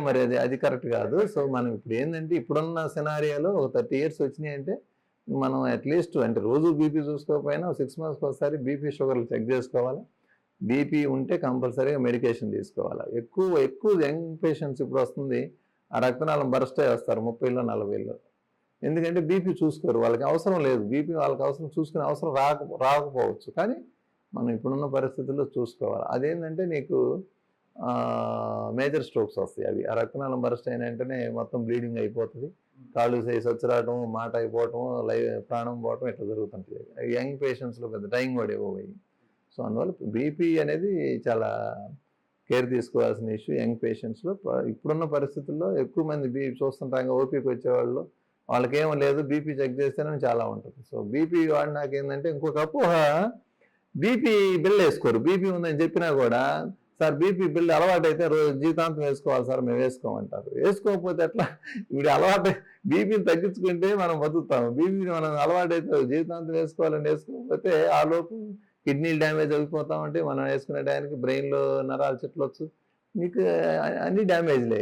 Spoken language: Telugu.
మరి అది అది కరెక్ట్ కాదు. సో మనం ఇప్పుడు ఏంటంటే ఇప్పుడున్న సినారియాలో ఒక థర్టీ ఇయర్స్ వచ్చినాయి అంటే మనం అట్లీస్ట్ అంటే రోజు బీపీ చూసుకోకపోయినా సిక్స్ మంత్స్కి ఒకసారి బీపీ షుగర్లు చెక్ చేసుకోవాలి. బీపీ ఉంటే కంపల్సరీగా మెడికేషన్ తీసుకోవాలి. ఎక్కువ ఎక్కువ యంగ్ పేషెంట్స్ ఇప్పుడు వస్తుంది ఆ రక్తనాళం బరస్ట్ వస్తారు ముప్పైలో నలభైలో. ఎందుకంటే బీపీ చూసుకోరు వాళ్ళకి అవసరం లేదు. బీపీ వాళ్ళకి అవసరం చూసుకునే అవసరం రాక రాకపోవచ్చు. కానీ మనం ఇప్పుడున్న పరిస్థితుల్లో చూసుకోవాలి. అదేంటంటే నీకు మేజర్ స్ట్రోక్స్ వస్తాయి. అవి ఆ రక్తనాళం బరస్ట్ అయిన వెంటనే మొత్తం బ్లీడింగ్ అయిపోతుంది. కాళ్ళు సైజ్ వచ్చి రావడం మాట అయిపోవటం లైవ్ ప్రాణం పోవటం ఇట్లా జరుగుతుంటుంది యంగ్ పేషెంట్స్లో పెద్ద టైం కూడా ఇవ్వబోయి సో అందువల్ల బీపీ అనేది చాలా కేర్ తీసుకోవాల్సిన ఇష్యూ యంగ్ పేషెంట్స్లో ఇప్పుడున్న పరిస్థితుల్లో ఎక్కువ మంది బీ చూస్తుంటాం ఓపీకి వచ్చేవాళ్ళు. వాళ్ళకేం లేదు బీపీ చెక్ చేస్తేనే చాలా ఉంటుంది. సో బీపీ వాడినాక ఏంటంటే ఇంకొక అపోహ బీపీ బిల్ వేసుకోరు. బీపీ ఉందని చెప్పినా కూడా సార్ బీపీ బిల్ అలవాటు అయితే రోజు జీవితాంతం వేసుకోవాలి సార్ మేము వేసుకోమంటారు. వేసుకోకపోతే ఎట్లా? ఇప్పుడు అలవాటు బీపీని తగ్గించుకుంటే మనం బతుకుతాము. బీపీని మనం అలవాటు అయితే జీవితాంతం వేసుకోవాలని వేసుకోకపోతే ఆ లోపు కిడ్నీలు డ్యామేజ్ అయిపోతామంటే మనం వేసుకునే టైంకి బ్రెయిన్లో నరాలు చెట్లొచ్చు. మీకు అన్ని డ్యామేజ్లే